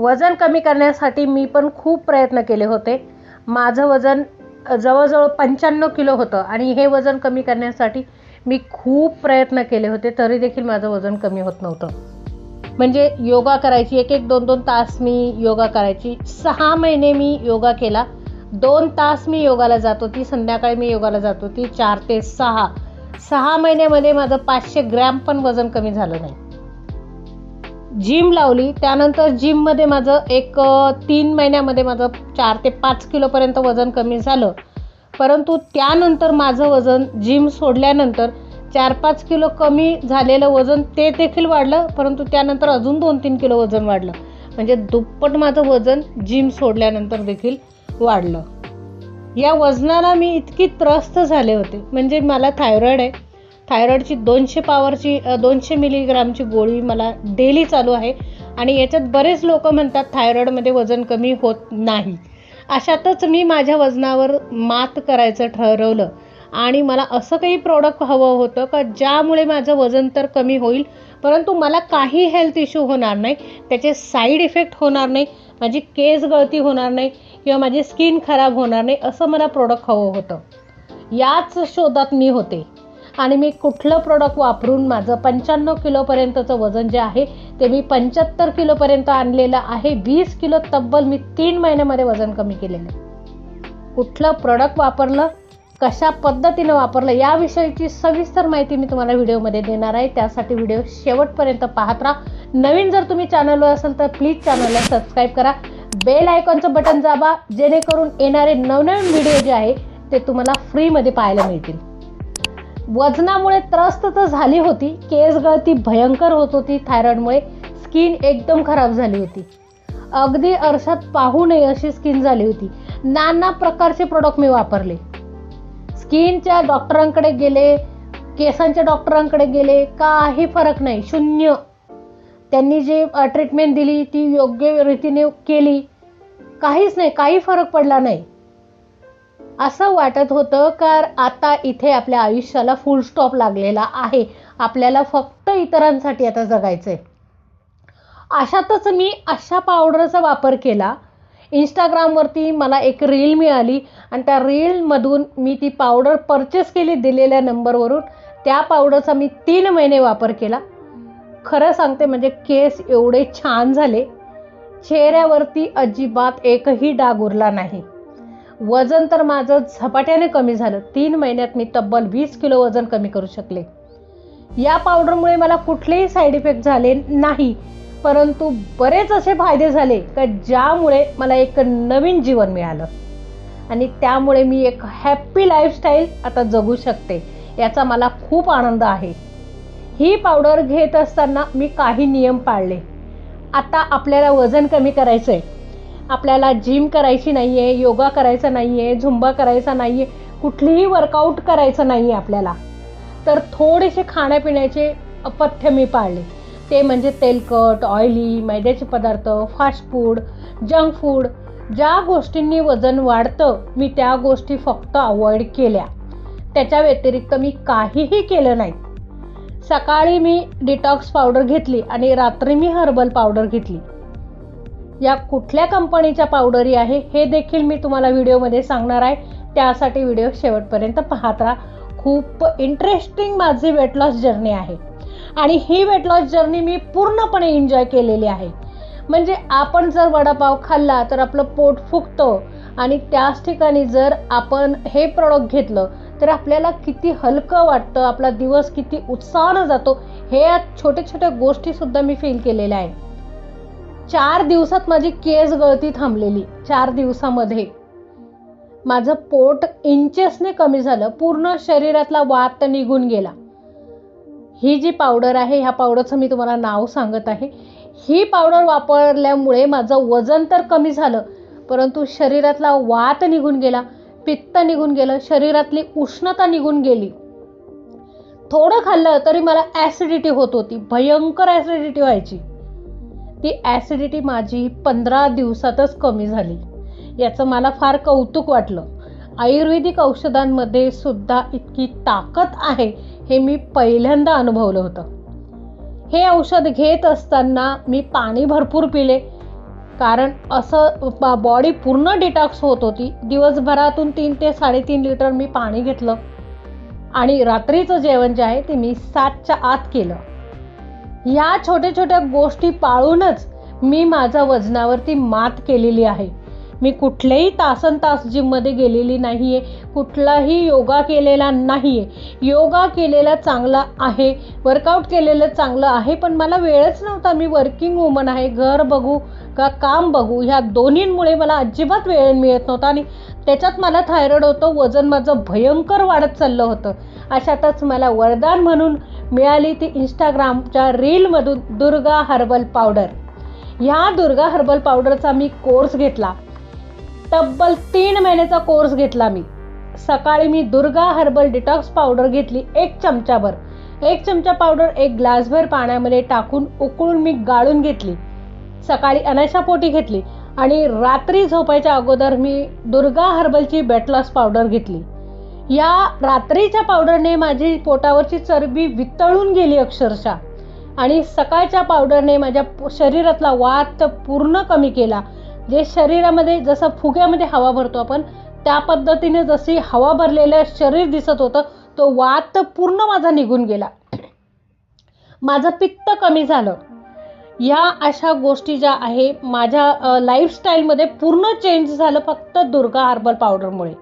वजन कमी करण्यासाठी मी पण खूप प्रयत्न केले होते. माझं वजन जवळजवळ पंच्याण्णव किलो होतं आणि हे वजन कमी करण्यासाठी मी खूप प्रयत्न केले होते तरी देखील माझं वजन कमी होत नव्हतं. म्हणजे योगा करायची एक एक दोन दोन तास मी योगा करायची. सहा महिने मी योगा केला. दोन तास मी योगाला जात होती संध्याकाळी मी योगाला जात होती चार ते सहा. सहा महिन्यामध्ये माझं पाचशे ग्रॅम पण वजन कमी झालं नाही. जिम लावली. त्यानंतर जिममध्ये माझं एक तीन महिन्यामध्ये माझं चार ते पाच किलोपर्यंत वजन कमी झालं. परंतु त्यानंतर माझं वजन जिम सोडल्यानंतर चार पाच किलो कमी झालेलं वजन ते देखील वाढलं. परंतु त्यानंतर अजून दोन तीन किलो वजन वाढलं. म्हणजे दुप्पट माझं वजन जिम सोडल्यानंतर देखील वाढलं. या वजनाला मी इतकी त्रस्त झाले होते. म्हणजे मला थायरॉईड आहे. थायरॉईडची दोनशे पावरची दोनशे मिलीग्रामची गोळी मला डेली चालू आहे. आणि याच्यात बरेच लोक म्हणतात थायरॉईडमध्ये वजन कमी होत नाही. अशातच मी माझ्या वजनावर मात करायचं ठरवलं. आणि मला असं काही प्रोडक्ट हवं होतं का ज्यामुळे माझं वजन तर कमी होईल परंतु मला काही हेल्थ इश्यू होणार नाही. त्याचे साईड इफेक्ट होणार नाही. माझी केस गळती होणार नाही. किंवा माझी स्किन खराब होणार नाही असं मला प्रोडक्ट हवं होतं. याच शोधात मी होते. आणि मी कुठलं प्रोडक्ट वापरून माझं पंच्याण्णव किलोपर्यंतचं वजन जे आहे ते मी पंच्याहत्तर किलोपर्यंत आणलेलं आहे. वीस किलो तब्बल मी तीन महिन्यामध्ये वजन कमी केलेलं आहे. कुठलं प्रोडक्ट वापरलं कशा पद्धतीनं वापरलं याविषयीची सविस्तर माहिती मी तुम्हाला व्हिडिओमध्ये देणार आहे. त्यासाठी व्हिडिओ शेवटपर्यंत पाहत राहा. नवीन जर तुम्ही चॅनलवर असाल तर प्लीज चॅनलला सबस्क्राईब करा. बेल आयकॉनचं बटन दाबा जेणेकरून येणारे नवनवीन व्हिडिओ जे आहे ते तुम्हाला फ्रीमध्ये पाहायला मिळतील. वजनामुळे त्रस्त तर झाली होती. केस गळती भयंकर होत होती. थायरॉइडमुळे स्किन एकदम खराब झाली होती. अगदी अर्षात पाहू नये अशी स्किन झाली होती. नाना प्रकारचे प्रोडक्ट मी वापरले. स्किनच्या डॉक्टरांकडे गेले केसांच्या डॉक्टरांकडे गेले काही फरक नाही. शून्य. त्यांनी जे ट्रीटमेंट दिली ती योग्य रीतीने केली. काहीच नाही. काही फरक पडला नाही. असं वाटत होतं का आता इथे आपल्या आयुष्याला फुल स्टॉप लागलेला आहे. आपल्याला फक्त इतरांसाठी आता जगायचंय. अशातच मी अशा पावडरचा वापर केला. इंस्टाग्रामवरती मला एक रील मिळाली आणि त्या रीलमधून मी ती पावडर परचेस केली दिलेल्या नंबरवरून त्या पावडरचा मी तीन महिने वापर केला. खरं सांगते म्हणजे केस एवढे छान झाले. चेहऱ्यावरती अजिबात एकही डाग उरला नाही. वजन तर माझं झपाट्याने कमी झालं. तीन महिन्यात मी तब्बल वीस किलो वजन कमी करू शकले. या पावडरमुळे मला कुठलेही साईड इफेक्ट झाले नाही. परंतु बरेच असे फायदे झाले का ज्यामुळे मला एक नवीन जीवन मिळालं. आणि त्यामुळे मी एक हॅप्पी लाईफस्टाईल आता जगू शकते याचा मला खूप आनंद आहे. ही पावडर घेत असताना मी काही नियम पाळले. आता आपल्याला वजन कमी करायचं आहे आपल्याला जिम करायची नाही आहे योगा करायचा नाही आहे झुंबा करायचा नाही आहे कुठलीही वर्कआउट करायचं नाही आहे आपल्याला. तर थोडेसे खाण्यापिण्याचे अपथ्य मी पाळले. ते म्हणजे तेलकट ऑइली मैद्याचे पदार्थ फास्ट फूड जंक फूड ज्या गोष्टींनी वजन वाढतं मी त्या गोष्टी फक्त अवॉइड केल्या. त्याच्या व्यतिरिक्त मी काहीही केलं नाही. सकाळी मी डिटॉक्स पावडर घेतली आणि रात्री मी हर्बल पावडर घेतली. या कुठल्या कंपनीच्या पावडरी आहे हे देखील मी तुम्हाला व्हिडिओमध्ये सांगणार आहे. त्यासाठी व्हिडिओ शेवटपर्यंत पाहत राहा. खूप इंटरेस्टिंग माझी वेट लॉस जर्नी आहे. आणि ही वेट लॉस जर्नी मी पूर्णपणे एन्जॉय केलेली आहे. म्हणजे आपण जर वडापाव खाल्ला तर आपलं पोट फुगतं आणि त्याच ठिकाणी जर आपण हे प्रोडक्ट घेतलं तर आपल्याला किती हलकं वाटतं आपला दिवस किती उत्साहानं जातो हे या छोट्या छोट्या गोष्टीसुद्धा मी फील केलेल्या आहे चार दिवसात माझी केस गळती थांबलेली चार दिवसामध्ये. माझं पोट इंचेसने कमी झालं पूर्ण शरीरातला वात निघून गेला. ही जी पावडर आहे ह्या पावडरचं मी तुम्हाला नाव सांगत आहे. ही पावडर वापरल्यामुळे माझं वजन तर कमी झालं परंतु शरीरातला वात निघून गेला पित्त निघून गेलं शरीरातली उष्णता निघून गेली. थोडं खाल्लं तरी मला ॲसिडिटी होत होती भयंकर ॲसिडिटी व्हायची. ती ॲसिडिटी माझी पंधरा दिवसातच कमी झाली. याचं मला फार कौतुक वाटलं. आयुर्वेदिक औषधांमध्ये सुद्धा इतकी ताकद आहे हे मी पहिल्यांदा अनुभवलं होतं. हे औषध घेत असताना मी पाणी भरपूर पिले. कारण असं बॉडी पूर्ण डिटॉक्स होत होती. दिवसभरातून तीन ते साडेतीन लिटर मी पाणी घेतलं. आणि रात्रीचं जेवण जे आहे ते मी सातच्या आत केलं. या छोट्या छोट्या गोष्टी पाळूनच मी माझ्या वजनावरती मात केलेली आहे. मी कुठलेही तासन तास जिममध्ये गेलेली नाही आहे कुठलाही योगा केलेला नाही आहे योगा केलेला चांगला आहे वर्कआउट केलेलं चांगलं आहे पण मला वेळच नव्हता. मी वर्किंग वुमन आहे घर बघू का काम बघू ह्या दोन्हींमुळे मला अजिबात वेळ मिळत नव्हता आणि त्याच्यात मला थायरॉइड होतं वजन माझं भयंकर वाढत चाललं होतं. अशातच मला वरदान म्हणून मिळाली ती इंस्टाग्रामच्या रीलमधून दुर्गा हर्बल पावडर. ह्या दुर्गा हर्बल पावडरचा मी कोर्स घेतला. तब्बल तीन महिन्याचा कोर्स घेतला मी. सकाळी मी दुर्गा हर्बल डिटॉक्स पावडर घेतली एक चमचाभर. एक चमचा पावडर एक ग्लासभर पाण्यामध्ये टाकून उकळून मी गाळून घेतली. सकाळी अनाशापोटी घेतली आणि रात्री झोपायच्या अगोदर मी दुर्गा हर्बलची बेटलॉस पावडर घेतली. या रात्रीच्या पावडरने माझी पोटावरची चरबी वितळून गेली अक्षरशः. आणि सकाळच्या पावडरने माझ्या शरीरातला वात पूर्ण कमी केला. जे शरीरामध्ये जसं फुग्यामध्ये हवा भरतो आपण त्या पद्धतीने जशी हवा भरलेलं शरीर दिसत होतं तो वात पूर्ण माझा निघून गेला. माझं पित्त कमी झालं. या अशा गोष्टी ज्या आहे माझ्या लाईफस्टाईलमध्ये पूर्ण चेंज झालं फक्त दुर्गा हर्बल पावडरमुळे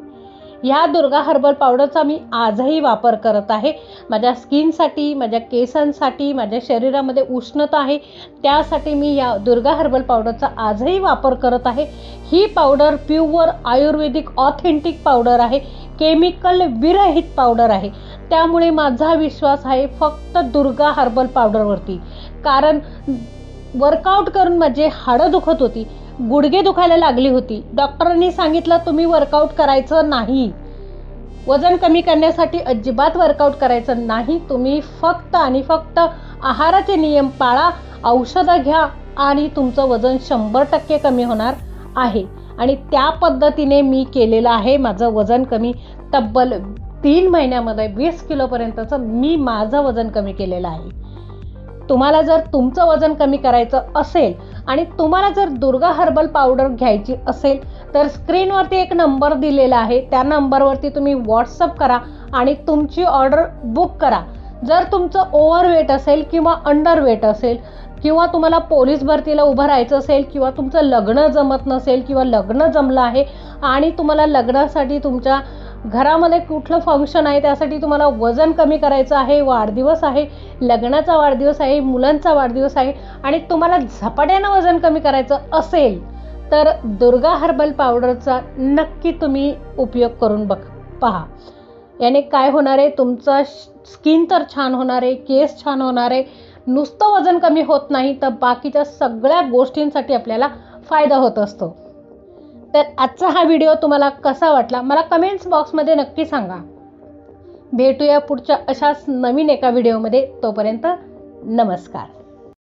ह्या दुर्गा हर्बल पावडरचा मी आजही वापर करत आहे. माझ्या स्किनसाठी माझ्या केसांसाठी माझ्या शरीरामध्ये उष्णता आहे. त्यासाठी मी या दुर्गा हर्बल पावडरचा आजही वापर करत आहे. ही powder pure Ayurvedic authentic powder आहे. केमिकल विरहित पावडर आहे. त्यामुळे माझा विश्वास आहे फक्त दुर्गा हर्बल पावडरवरती. कारण वर्कआउट करून माझे हाडं दुखत होती. गुडघे दुखायला लागली होती. डॉक्टरांनी सांगितलं तुम्ही वर्कआउट करायचं नाही. वजन कमी करण्यासाठी अजिबात वर्कआउट करायचं नाही. तुम्ही फक्त आणि फक्त आहाराचे नियम पाळा औषधं घ्या आणि तुमचं वजन शंभर टक्के कमी होणार आहे. आणि त्या पद्धतीने मी केलेलं आहे. माझं वजन कमी तब्बल तीन महिन्यामध्ये वीस किलोपर्यंतचं मी माझं वजन कमी केलेलं आहे. तुम्हाला जर तुमचं वजन कमी करायचं असेल आणि तुम्हाला जर दुर्गा हर्बल पावडर घ्यायची असेल तर स्क्रीनवरती एक नंबर दिलेला आहे. त्या नंबरवरती तुम्ही व्हॉट्सअप करा आणि तुमची ऑर्डर बुक करा. जर तुमचं ओव्हरवेट असेल किंवा अंडरवेट असेल किंवा तुम्हाला पोलीस भरतीला उभं राहायचं असेल किंवा तुमचं लग्न जमत नसेल किंवा लग्न जमलं आहे आणि तुम्हाला लग्नासाठी तुमच्या घरामध्ये कुठलं फंक्शन आहे त्यासाठी तुम्हाला वजन कमी करायचं आहे वाढदिवस आहे लग्नाचा वाढदिवस आहे मुलांचा वाढदिवस आहे आणि तुम्हाला झपाट्यानं वजन कमी करायचं असेल तर दुर्गा हर्बल पावडरचा नक्की तुम्ही उपयोग करून बघ पहा. याने काय होणार आहे तुमचं स्किन तर छान होणार आहे केस छान होणार आहे नुसतं वजन कमी होत नाही तर बाकीच्या सगळ्या गोष्टींसाठी आपल्याला फायदा होत असतो. तर आजचा हा व्हिडिओ तुम्हाला कसा वाटला? मला कमेंट्स बॉक्समध्ये नक्की सांगा. भेटूया पुढच्या अशाच नवीन एका व्हिडिओमध्ये तोपर्यंत नमस्कार.